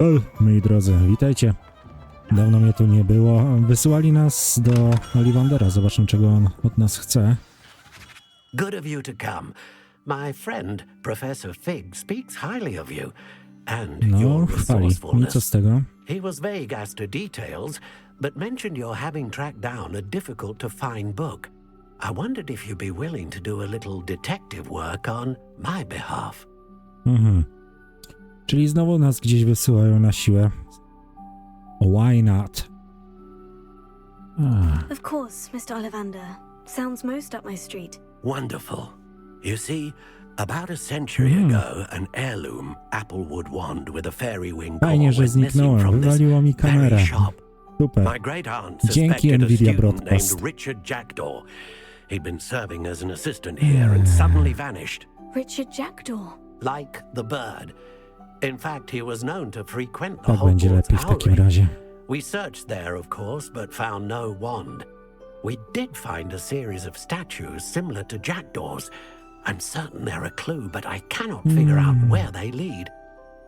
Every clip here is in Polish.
Ej, moi drodzy, witajcie. Dawno mnie tu nie było. Wysyłali nas do Ollivandera. Zobaczmy, czego on od nas chce. Good of you to come. My friend, Professor Fig, speaks highly of you and No, your chwali. Nic resourcefulness. z tego. He was vague as to details, but mentioned your having tracked down a difficult to find book. I wondered if you'd be willing to do a little detective work on my behalf. Mhm. Czyli znowu nas gdzieś wysyłają na siłę. Why not? Ah, Of course, Mr. Ollivander. Sounds most up my street. Wonderful. You see, about a century Hmm. ago, an heirloom applewood wand with a fairy wing Fajnie, że zniknąłem. Wywaliło mi kamerę. super. My great aunt Dzięki Nvidia student Broadcast. named Richard Jackdaw. He'd been serving as an assistant here and suddenly vanished, Richard Jackdaw. like the bird. In fact, he was known to frequent the Tak będzie Hogwarts lepiej w takim Owlery. razie. We searched there, of course, but found no wand. We did find a series of statues similar to Jackdaw's. I'm certain they're a clue, but I cannot figure out where they lead.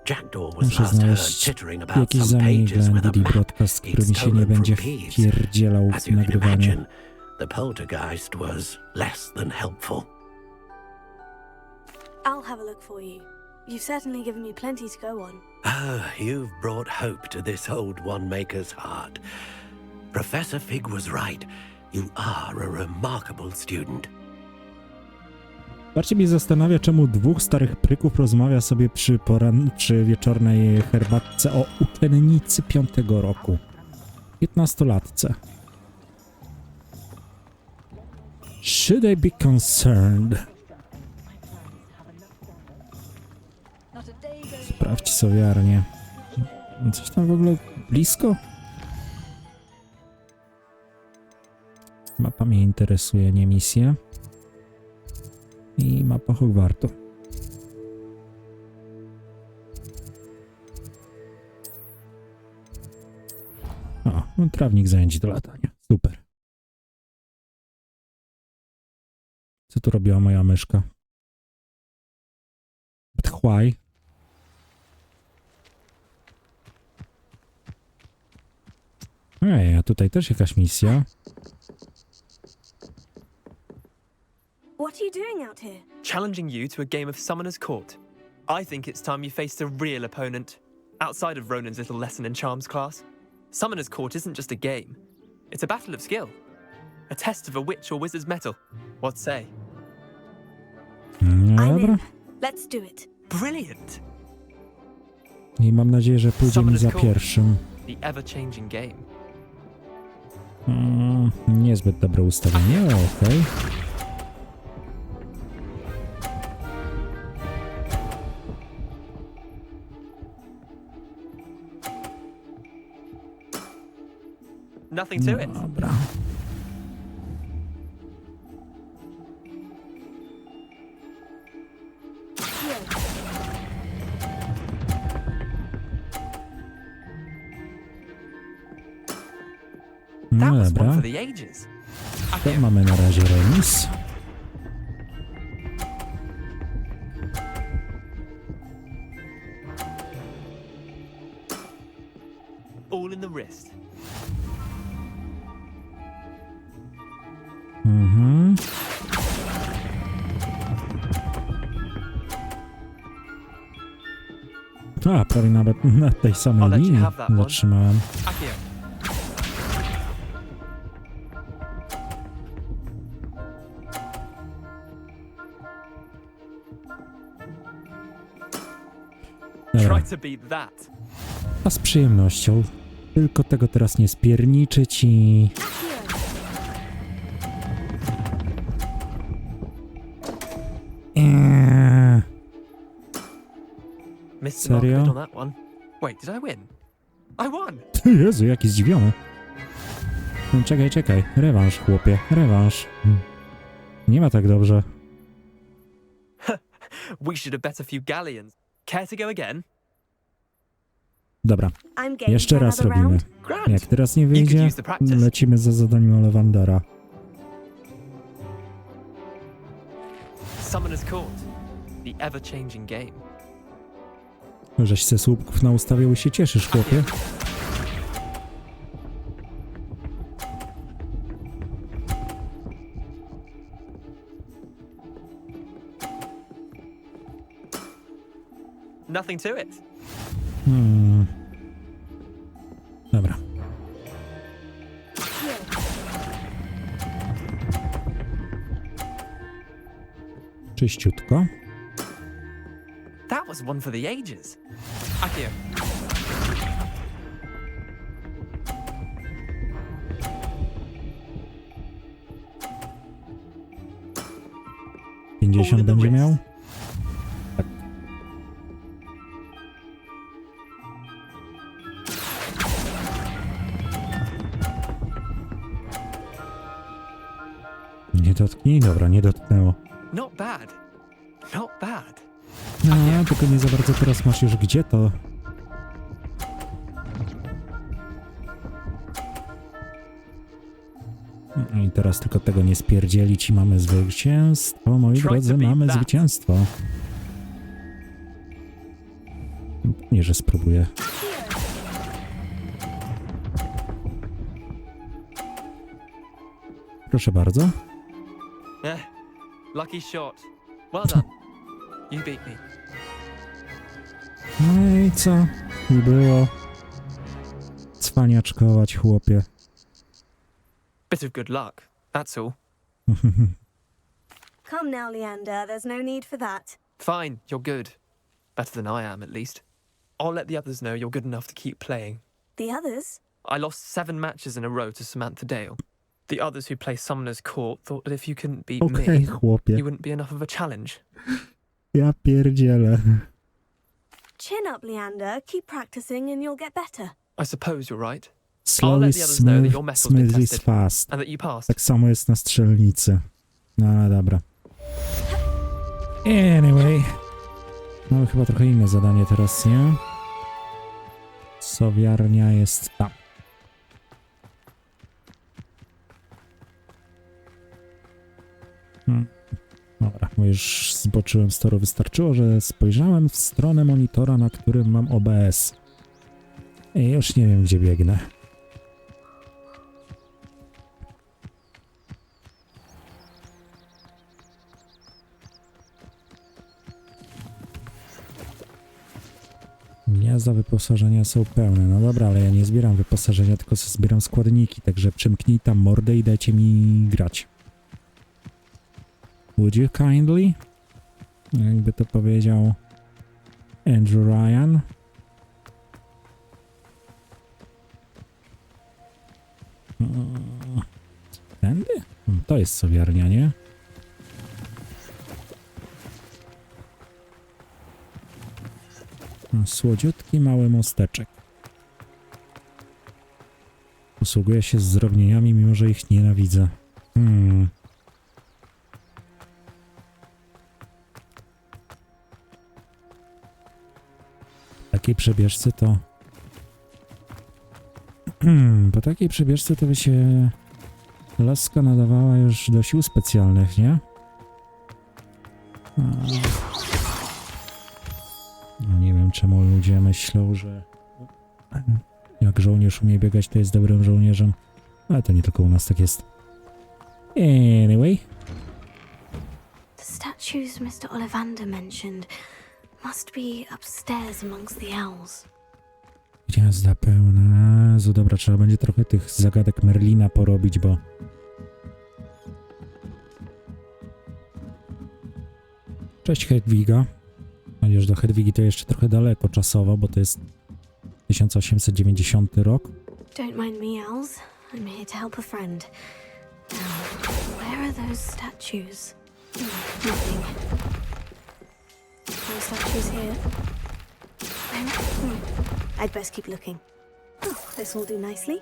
Jackdaw was Muszę last heard znaleźć chittering about jakiś some zamiennik pages dla with a Nvidia map Broadcast, he'd który mi się nie stolen from Peeves. wpierdzielał As w you can nagrywanie. imagine, the poltergeist was less than helpful. I'll have a look for you. You've certainly given me plenty to go on. Ah, you've brought hope to this old one maker's heart. Professor Fig was right. You are a remarkable student. Bardziej mnie zastanawia, czemu dwóch starych pryków rozmawia sobie przy, poran... przy wieczornej herbatce o uczennicy piątego roku. 15-latce. Should I be concerned? Sprawdź sowiarnię. Coś tam w ogóle blisko? Mapa mnie interesuje, nie misje. I mapa Hogwartu. O, no, trawnik zajęci do latania. Super. Co tu robiła moja myszka? But Ej, a tutaj też jakaś misja. What are you doing out here? challenging you to a game of Summoner's Court. I think it's time you faced a real opponent, outside of Ronan's little lesson in charms class. Summoner's Court isn't just a game, it's a battle of skill, a test of a witch or wizard's mettle. What say? No I'm dobra. in. Let's do it. Brilliant! I mam nadzieję, że pójdzie mi za pierwszym. The ever changing game. Mm, niezbyt dobre ustawienie, ale okej. Nothing to it. Dobra. One dobra, the ages. to mamy na razie remis. all in the wrist. Mhm. A, prawie nawet na tej samej I'll let you linii have that one. zatrzymałem. Dobra, a z przyjemnością. Tylko tego teraz nie spierniczyć i... Eee, Serio? I? I won! Jezu, jaki zdziwiony. No, Czekaj, czekaj. Rewanż, chłopie. Rewanż. Hmm. Nie ma tak dobrze. We should have bet a few galleons. Care to go again? Dobra, I'm game jeszcze for raz another robimy. round. Grand. Jak teraz nie You could wyjdzie, use the practice. lecimy za zadaniem Olewandera. Summoner's Court. The ever changing game. Żeś se słupków naustawiał i się cieszysz, chłopie. Nothing to it. Hmm. Dobra. Czyściutko. That was one for the ages. Akio, 50 All in the będzie miał? Nie dotknij? Dobra, nie dotknęło. not bad. Not bad. No, tylko nie za bardzo teraz masz już gdzie to. No I teraz tylko tego nie spierdzielić i mamy zwycięstwo. Moi drodzy, mamy zwycięstwo. Nie, że spróbuję. Proszę bardzo. Lucky shot. Well done. You beat me. No i co? Nie było. Cwaniaczkować, chłopie. Bit of good luck. That's all. Come now, Leander. There's no need for that. Fine, you're good. Better than I am, at least. I'll let the others know you're good enough to keep playing. The others? I lost seven matches in a row to Samantha Dale. The others who play Summoner's Court thought that if you couldn't beat Okej, me, chłopie. you wouldn't be enough of a challenge. Ja pierdzielę. Chin up, Leander. Keep practicing and you'll get better. I suppose you're right, Slowly let the others know that smooth, your metal's been smooth is tested. fast. and that you passed. Tak samo jest na strzelnicy. No ale dobra. Anyway. Mamy chyba trochę inne zadanie teraz, nie? Sowiarnia jest tam. Hmm. Dobra, bo już zboczyłem z toru. Wystarczyło, że spojrzałem w stronę monitora, na którym mam OBS. I już nie wiem, gdzie biegnę. Gniazda wyposażenia są pełne. No dobra, ale ja nie zbieram wyposażenia, tylko zbieram składniki, także przymknij tam mordę i dajcie mi grać. Would you kindly? Jakby to powiedział Andrew Ryan. Tędy? Mm, To jest sowiarnia, nie? Słodziutki mały mosteczek. Posługuję się zdrobnieniami, mimo że ich nienawidzę. Hmm. Takiej przebieżce to... Po takiej przebieżce to by się laska nadawała już do sił specjalnych, nie? No nie wiem czemu ludzie myślą, że jak żołnierz umie biegać, to jest dobrym żołnierzem. Ale to nie tylko u nas tak jest. Anyway. The statues Mr. Ollivander mentioned must be upstairs amongst the owls. Gniazda pełna. Jezu, dobra, trzeba będzie trochę tych zagadek Merlina porobić, bo... Cześć Hedwiga. Chociaż do Hedwigi to jeszcze trochę daleko czasowo, bo to jest 1890 rok. Don't mind me, owls. I'm here to help a friend. Now, where are those statues? Hmm, nothing. No statues here. Hmm. I'd best keep looking. Oh, this will do nicely.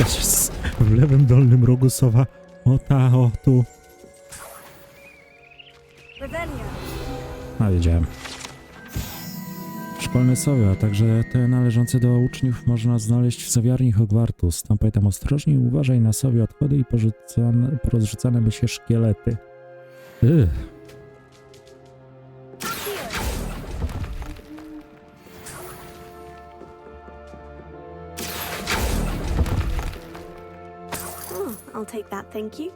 Jezus, W lewym dolnym rogu sowa. O ta, o tu. Revelio. A, wiedziałem. Szkolne sowy, a także te należące do uczniów można znaleźć w sowiarni Hogwartu. Stąpaj tam ostrożnie i uważaj na sowie odchody i porzucane, porozrzucane by się szkielety. Ugh. I'll take that, thank you.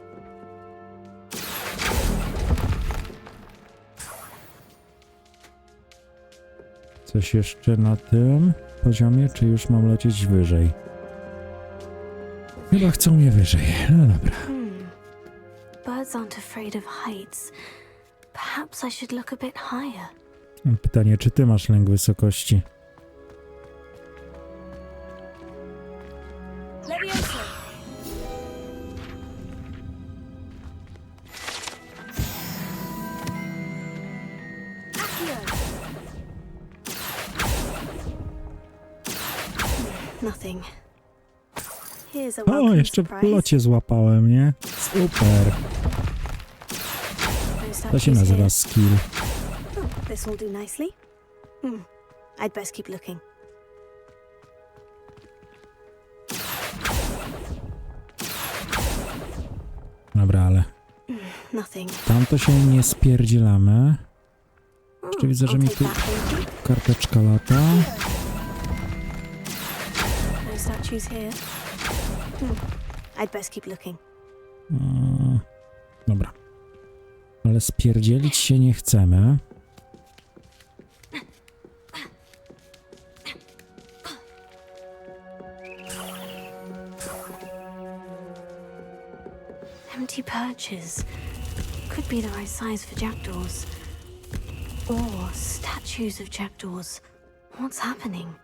Coś jeszcze na tym poziomie, czy już mam lecieć wyżej? Chyba chcą mnie wyżej. No dobra. Hmm. Birds aren't afraid of heights. Perhaps I should look a bit higher. Pytanie, czy ty masz lęk wysokości? O, jeszcze w locie złapałem, nie? Super. To się nazywa skill. Oh, this will do nicely. Hmm. I'd best keep looking. Dobra, ale Nothing. tam to się nie spierdzielamy. Jeszcze widzę, że mi tu karteczka lata. Statues here. Hmm. I'd best keep looking. Mm, Dobra. Ale spierdzielić się nie chcemy. Empty perches. Could be the right size for jackdaws. Or statues of jackdaws. What's happening?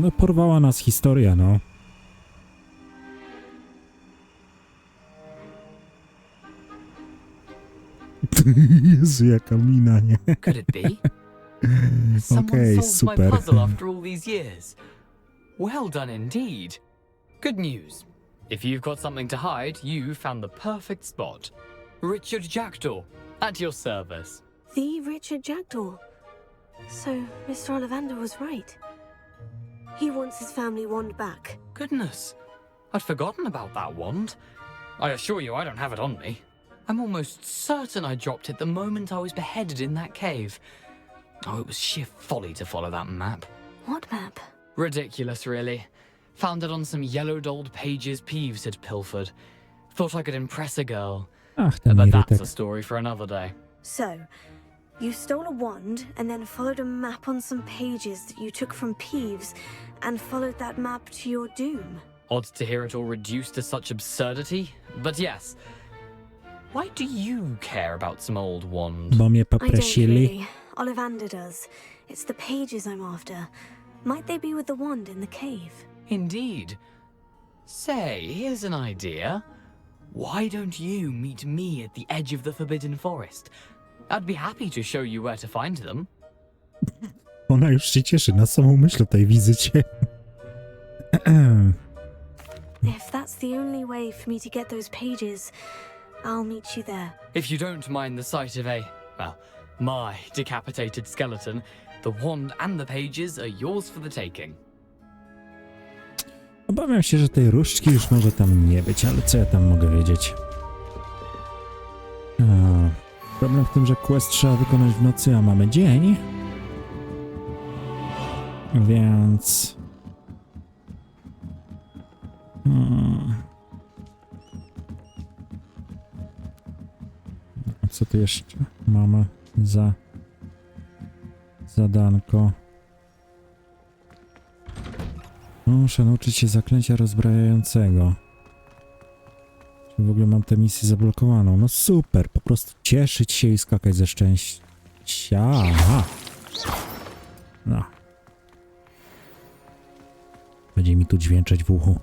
No porwała nas historia, no. Jezu, jaka mina, nie? Could it be? Someone Okej, solved super. my puzzle after all these years. Well done indeed. Good news. If you've got something to hide, you found the perfect spot. Richard Jackdaw, at your service. The Richard Jackdaw. So, Mr. Ollivander was right. He wants his family wand back. Goodness, I'd forgotten about that wand. I assure you I don't have it on me. I'm almost certain I dropped it the moment I was beheaded in that cave. Oh, it was sheer folly to follow that map. What map? Ridiculous, really. Found it on some yellowed old pages Peeves had pilfered. Thought I could impress a girl. Ach, But that's a story for another day. So, you stole a wand and then followed a map on some pages that you took from Peeves and followed that map to your doom. Odd to hear it all reduced to such absurdity, but yes. Why do you care about some old wand? Bo mnie I don't really. Ollivander does. It's the pages I'm after. Might they be with the wand in the cave? Indeed. Say, here's an idea. Why don't you meet me at the edge of the Forbidden Forest? I'd be happy to show you where to find them. Ona już się cieszy na samą myśl o tej wizycie. If that's the only way for me to get those pages, I'll meet you there. If you don't mind the sight of a, well, my decapitated skeleton, the wand and the pages are yours for the taking. Obawiam się, że tej różdżki już może tam nie być, ale co ja tam mogę wiedzieć? Problem w tym, że quest trzeba wykonać w nocy, a mamy dzień. Więc... Hmm. A co tu jeszcze mamy za zadanko? Muszę nauczyć się zaklęcia rozbrajającego. W ogóle mam tę misję zablokowaną? No super, po prostu cieszyć się i skakać ze szczęścia. No. Będzie mi tu dźwięczeć w uchu.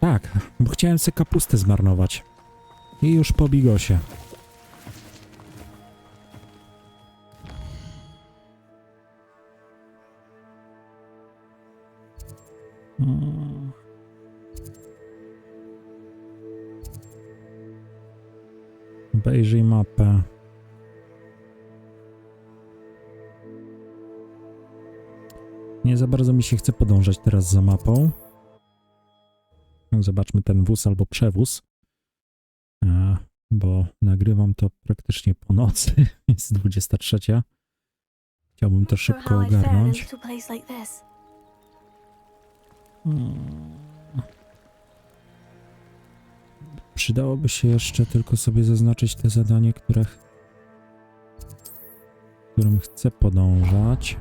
Tak, bo chciałem sobie kapustę zmarnować. I już po bigosie. Mm. Obejrzyj mapę. Nie za bardzo mi się chce podążać teraz za mapą. Zobaczmy ten wóz albo przewóz. E, bo nagrywam to praktycznie po nocy. Jest 23. Chciałbym to szybko ogarnąć. Hmm. Przydałoby się jeszcze tylko sobie zaznaczyć te zadanie, które którym chcę podążać.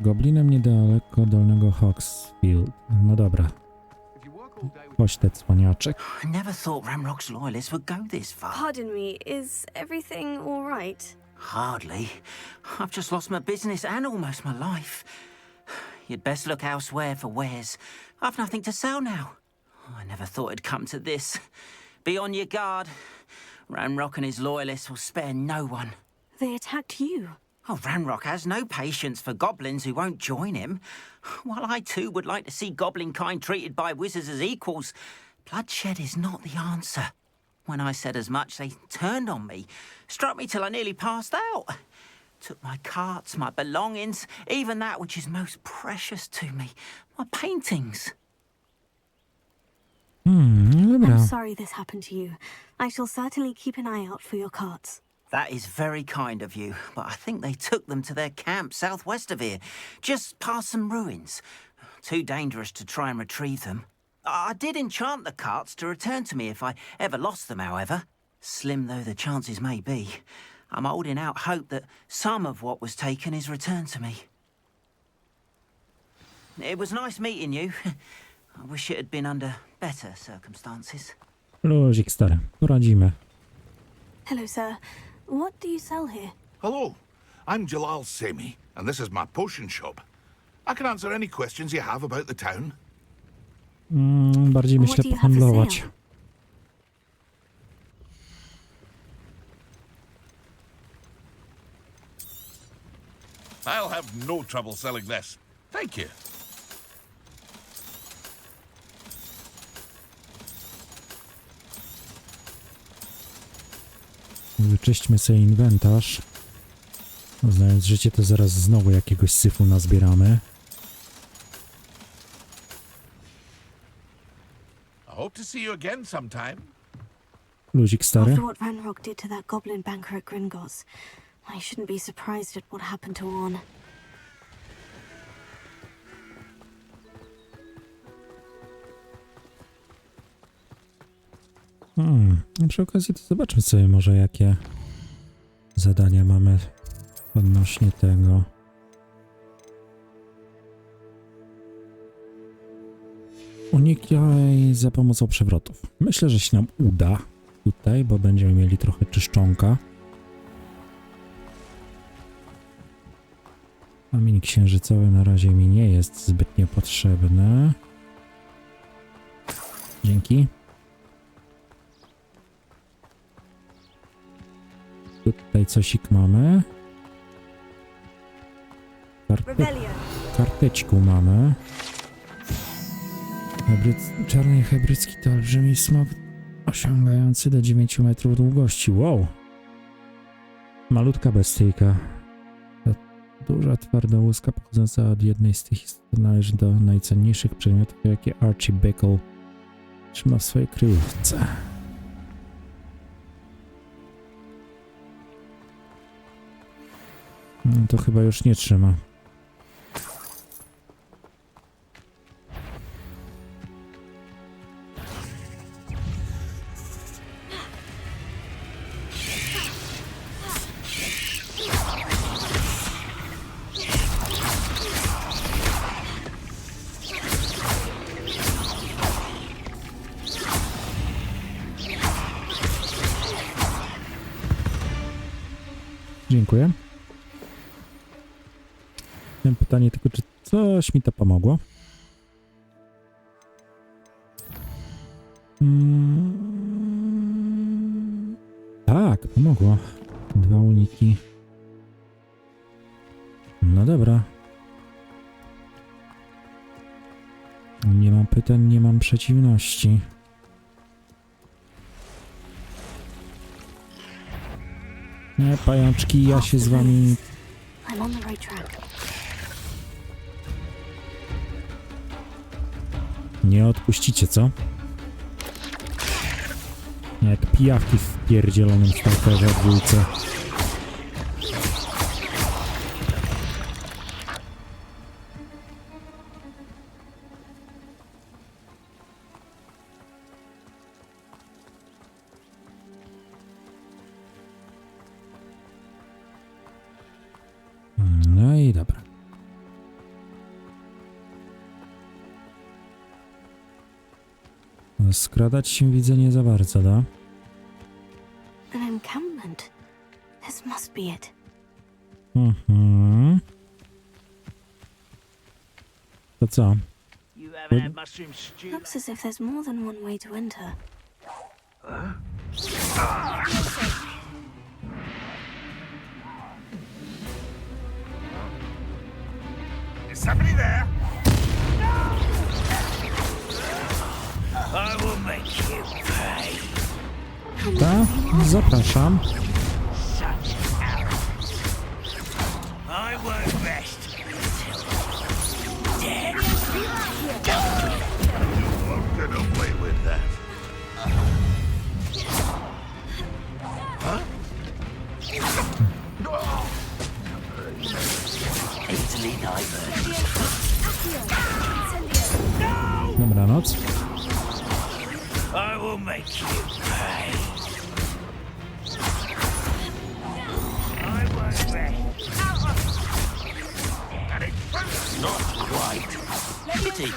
Goblinem niedaleko dolnego Hawksfield. No dobra. Chodź te cwaniaczek. I never thought Ramrock's loyalists would go this far. Pardon me, is everything all right? Hardly. I've just lost my business and almost my life. You'd best look elsewhere for wares. I've nothing to sell now. I never thought it'd come to this. Be on your guard. Ramrock and his loyalists will spare no one. They attacked you. Oh, Ranrock has no patience for goblins who won't join him. While I too would like to see goblin kind treated by wizards as equals, bloodshed is not the answer. When I said as much, they turned on me, struck me till I nearly passed out. Took my carts, my belongings, even that which is most precious to me, my paintings. Hmm. I'm sorry this happened to you. I shall certainly keep an eye out for your carts. That is very kind of you, but I think they took them to their camp southwest of here, just past some ruins. Too dangerous to try and retrieve them. I did enchant the carts to return to me if I ever lost them, however. Slim though the chances may be, I'm holding out hope that some of what was taken is returned to me. It was nice meeting you. I wish it had been under better circumstances. Luzik stary, poradzimy. Hello, sir. What do you sell here? Hello, I'm Jalal Semi, and this is my potion shop. I can answer any questions you have about the town. Mm, bardziej What myślę do you pohandlować. sale? I'll have no trouble selling this. Thank you. Wyczyśćmy sobie inwentarz. Znając życie, to zaraz znowu jakiegoś syfu nazbieramy. I hope to see you again sometime. Luzik stary. After what Ranrock did to that goblin banker at Gringotts, I shouldn't be surprised at what happened to Orn. Hmm. A Przy okazji to zobaczmy sobie może jakie zadania mamy odnośnie tego. Unikaj za pomocą przewrotów. Myślę, że się nam uda tutaj, bo będziemy mieli trochę czyszczonka. Kamień księżycowy na razie mi nie jest zbytnio potrzebny. Dzięki. Tutaj cosik mamy. Rebellion! karteczku mamy. Hybryd, czarny hybrydzki to olbrzymi smok osiągający do 9 metrów długości. Wow! Malutka bestyjka. To duża, twarda łuska pochodząca od jednej z tych istot należy do najcenniejszych przedmiotów, jakie Archie Bickle trzyma w swojej kryjówce. To chyba już nie trzyma. Dziękuję. Pytanie tylko, czy coś mi to pomogło? Mm, tak, pomogło. Dwa uniki. No dobra. Nie mam pytań nie mam przeciwności. Nie, pajączki, ja się z wami... odpuścicie, co? Jak pijawki w pierdzielonym stalkerze w dwójce. Skradać się widzę nie za bardzo, da? An encampment. This must be it. Mhm. To co? You haven't had mushroom stew. Looks as if there's more than one way to enter. Is somebody there? Tak, zapraszam. Dobranoc. I will make you pay. I won't rest. Not quite. Kitty.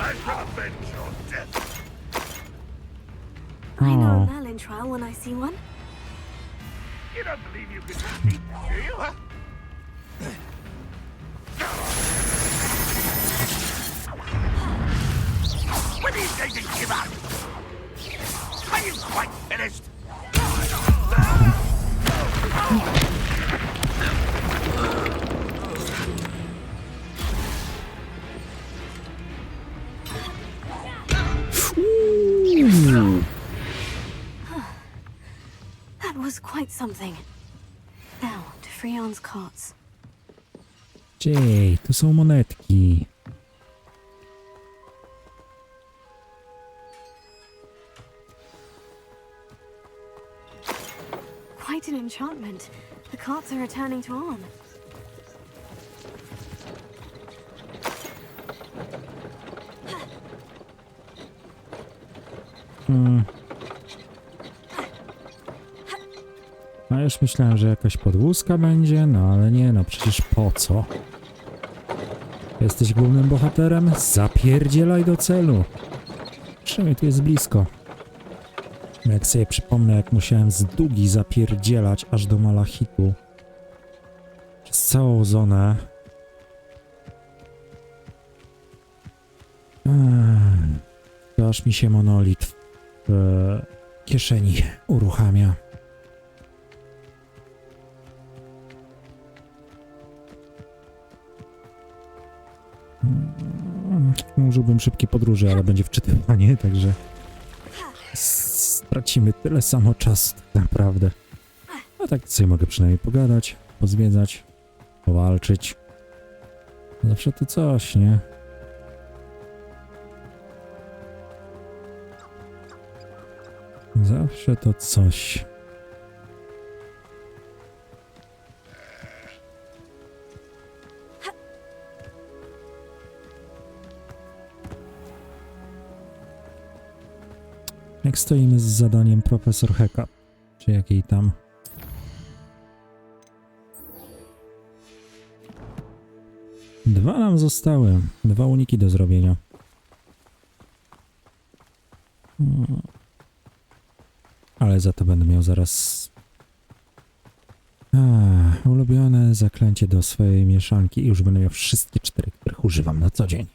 I shall your death. I know a Merlin trial when I see one. You don't believe you can beat me, do you? Huh? Something. Now, to Freon's carts. Dziej, tu są monetki. Quite an enchantment. The carts are returning to Arn. Już myślałem, że jakaś podwózka będzie, no ale nie, no przecież po co? Jesteś głównym bohaterem? Zapierdzielaj do celu. Przynajmniej tu jest blisko. Jak sobie przypomnę, jak musiałem z długi zapierdzielać aż do Malachitu. Przez całą zonę. Ech, aż mi się monolit w e, kieszeni uruchamia. Użyłbym szybkiej podróży, ale będzie wczytywanie, także stracimy tyle samo czasu naprawdę. A tak sobie mogę przynajmniej pogadać, pozwiedzać, powalczyć. Zawsze to coś, nie? Zawsze to coś. Jak stoimy z zadaniem profesor Heka, czy jakiej tam. Dwa nam zostały. Dwa uniki do zrobienia. Ale za to będę miał zaraz. A, ulubione zaklęcie do swojej mieszanki i już będę miał wszystkie cztery, których używam na co dzień.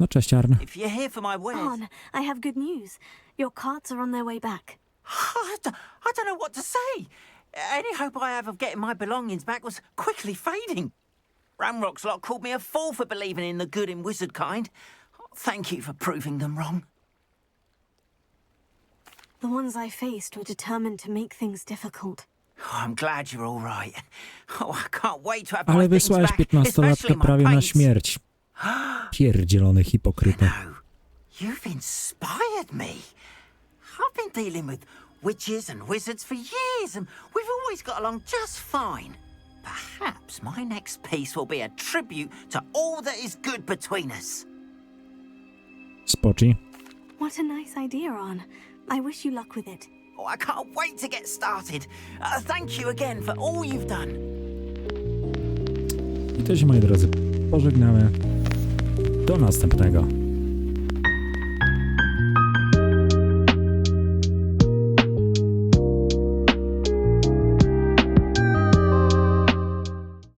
No cześć, Arn. If you're here for my wares... On, I have good news. Your carts are on their way back. I d- I don't know what to say. Any hope I have of getting my belongings back was quickly fading. Ramrock's lot called me a fool for believing in the good in wizard kind. Thank you for proving them wrong. The ones I faced were determined to make things difficult. Oh, I'm glad you're all right. Oh, I can't wait to have my Ale things wysłałeś back, especially 15-latka my prawie na paints. śmierć. Pierdzielony hipokryta. No, you've inspired me. I've been dealing with witches and wizards for years, and we've always got along just fine. Perhaps my next piece will be a tribute to all that is good between us. Spoci. What a nice idea, On. I wish you luck with it. Oh, I can't wait to get started. Uh, thank you again for all you've done. I to się, moi drodzy, pożegnamy. Do następnego.